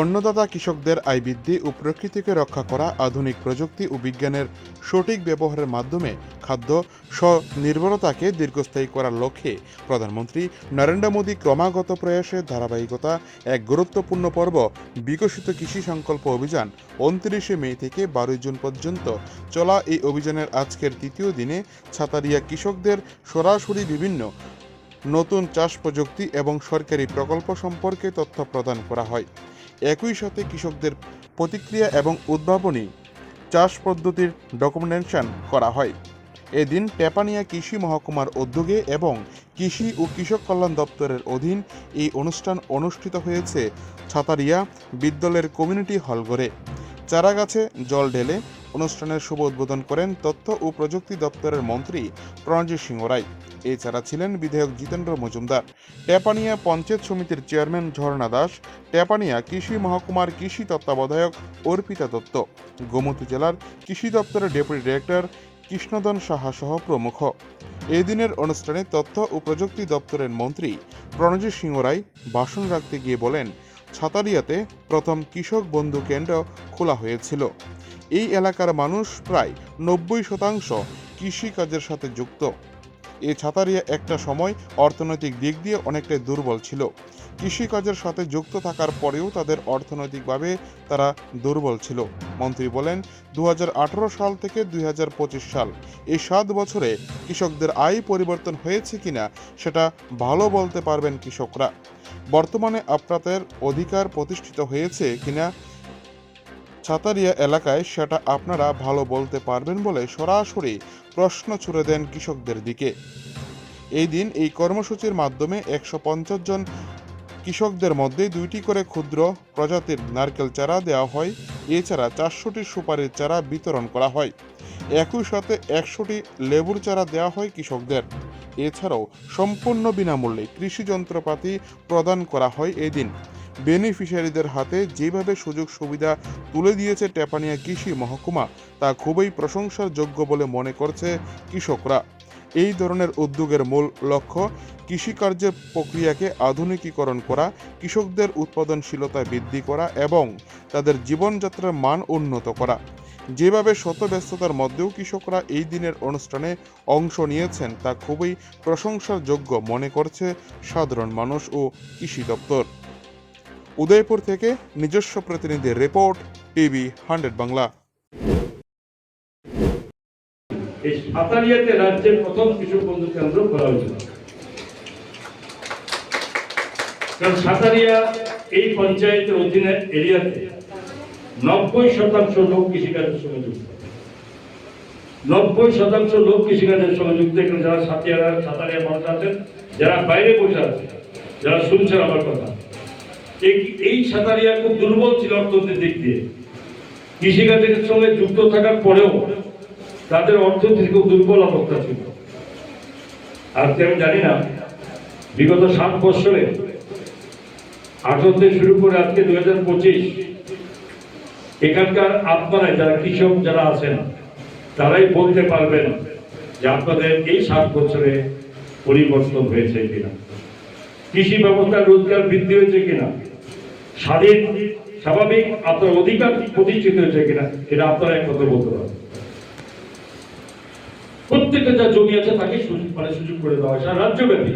অন্নদাতা কৃষকদের আয় বৃদ্ধি ও প্রকৃতিকে রক্ষা করা আধুনিক প্রযুক্তি ও বিজ্ঞানের সঠিক ব্যবহারের মাধ্যমে খাদ্য স্বনির্ভরতাকে দীর্ঘস্থায়ী করার লক্ষ্যে প্রধানমন্ত্রী নরেন্দ্র মোদী ক্রমাগত প্রয়াসের ধারাবাহিকতা, এক গুরুত্বপূর্ণ পর্ব, বিকশিত কৃষি সংকল্প অভিযান উনত্রিশে মে থেকে বারোই জুন পর্যন্ত চলা এই অভিযানের আজকের তৃতীয় দিনে ছাতারিয়া কৃষকদের সরাসরি বিভিন্ন নতুন চাষ প্রযুক্তি এবং সরকারি প্রকল্প সম্পর্কে তথ্য প্রদান করা হয়। একই সাথে কৃষকদের প্রতিক্রিয়া এবং উদ্ভাবনী চাষ পদ্ধতির ডকুমেন্টেশন করা হয়। এদিন টেপানিয়া কৃষি মহকুমার উদ্যোগে এবং কৃষি ও কৃষক কল্যাণ দপ্তরের অধীন এই অনুষ্ঠান অনুষ্ঠিত হয়েছে ছাতারিয়া বিদ্যালয়ের কমিউনিটি হলঘরে চারাগাছে জল ঢেলে অনুষ্ঠানের শুভ উদ্বোধন করেন তথ্য ও প্রযুক্তি দপ্তরের মন্ত্রী প্রণজিৎ সিংহ রায়। এছাড়া ছিলেন বিধায়ক জিতেন্দ্র মজুমদার, টেপানিয়া পঞ্চায়েত সমিতির চেয়ারম্যান ঝর্ণা দাস, টেপানিয়া কৃষি মহকুমার কৃষি তত্ত্বাবধায়ক অর্পিতা দত্ত, গোমতী জেলার কৃষি দপ্তরের ডেপুটি ডিরেক্টর কৃষ্ণদন সাহা সহ প্রমুখ। এই দিনের অনুষ্ঠানে তথ্য ও প্রযুক্তি দপ্তরের মন্ত্রী প্রণজিৎ সিংহ রায় ভাষণ রাখতে গিয়ে বলেন, ছাতারিয়াতে প্রথম কৃষক বন্ধু কেন্দ্র খোলা হয়েছিল। এই এলাকার মানুষ প্রায় নব্বই শতাংশ কৃষিকাজের সাথে যুক্ত। এই ছাতারিয়া একটা সময় অর্থনৈতিক দিক দিয়ে অনেকটাই দুর্বল ছিল। কৃষিকাজের সাথে যুক্ত থাকার পরেও তাদের অর্থনৈতিকভাবে তারা দুর্বল ছিল। মন্ত্রী বলেন দু হাজার আঠারো সাল থেকে দুই হাজার পঁচিশ সাল এই সাত বছরে কৃষকদের আয় পরিবর্তন হয়েছে কিনা সেটা ভালো বলতে পারবেন কৃষকরা। বর্তমানে আপনাদের অধিকার প্রতিষ্ঠিত হয়েছে কিনা ছাতারিয়া এলাকায় সেটা আপনারা ভালো বলতে পারবেন বলে সরাসরি প্রশ্ন ছুড়ে দেন কৃষকদের দিকে। এই দিন এই কর্মসূচির মাধ্যমে একশো পঞ্চাশ জন কৃষকদের মধ্যে দুইটি করে ক্ষুদ্র প্রজাতির নারকেল চারা দেওয়া হয়। এছাড়া চারশোটি সুপারির চারা বিতরণ করা হয়। একই সাথে একশোটি লেবুর চারা দেওয়া হয় কৃষকদের। এছাড়াও সম্পূর্ণ বিনামূল্যে কৃষি যন্ত্রপাতি প্রদান করা হয় এদিন। বেনিফিশিয়ারিদের হাতে যেভাবে সুযোগ সুবিধা তুলে দিয়েছে টেপানিয়া কৃষি মহকুমা, তা খুবই প্রশংসার যোগ্য বলে মনে করছে কৃষকরা। এই ধরনের উদ্যোগের মূল লক্ষ্য কৃষিকার্যের প্রক্রিয়াকে আধুনিকীকরণ করা, কৃষকদের উৎপাদনশীলতা বৃদ্ধি করা এবং তাদের জীবনযাত্রার মান উন্নত করা। যেভাবে শত ব্যস্ততার মধ্যেও কৃষকরা এই দিনের অনুষ্ঠানে অংশ নিয়েছেন, তা খুবই প্রশংসার যোগ্য মনে করছে সাধারণ মানুষ ও কৃষি দপ্তর। উদয়পুর থেকে নিজস্ব প্রতিনিধির রিপোর্ট, টিভি হান্ড্রেড বাংলা। এই সাতারিয়াতে রাজ্যের প্রথম কৃষক বন্ধু কেন্দ্র করা হয়েছিল। কারণ সাতারিয়া এই পঞ্চায়েতের অধীনে এরিয়াতে নব্বই শতাংশ লোক কৃষিকাজের সঙ্গে যুক্ত। নব্বই শতাংশ লোক কৃষিকাজের সঙ্গে যুক্ত। এখানে যারা সাতিয়ারা সাতারিয়া মানুষ আছেন, যারা বাইরে বসে আছে যারা শুনছেন আমার কথা এই সাতারিয়া খুব দুর্বল ছিল অর্থনীতির দিক দিয়ে। কৃষিকাজের সঙ্গে যুক্ত থাকার পরেও তাদের অর্থনীতি খুব দুর্বল অবস্থা ছিল। আজকে আমি জানি না, বিগত সাত বছরে আঠারো থেকে শুরু করে আজকে দুই হাজার পঁচিশ, এখানকার আপনারা যারা কৃষক যারা আছেন, তারাই বলতে পারবেন যে আপনাদের এই সাত বছরে পরিবর্তন হয়েছে কিনা। কৃষি ব্যবস্থার রোজগার বৃদ্ধি হয়েছে কিনা? স্বাধীন, স্বাভাবিক, আপনার অধিকার প্রতিষ্ঠিত হয়েছে কিনা, এটা আপনারা একমাত্র বলতে পারেন। প্রত্যেকটা যা জমি আছে, তাকে সুযোগ মানে সুযোগ করে দেওয়া হয়। সারা রাজ্যব্যাপী।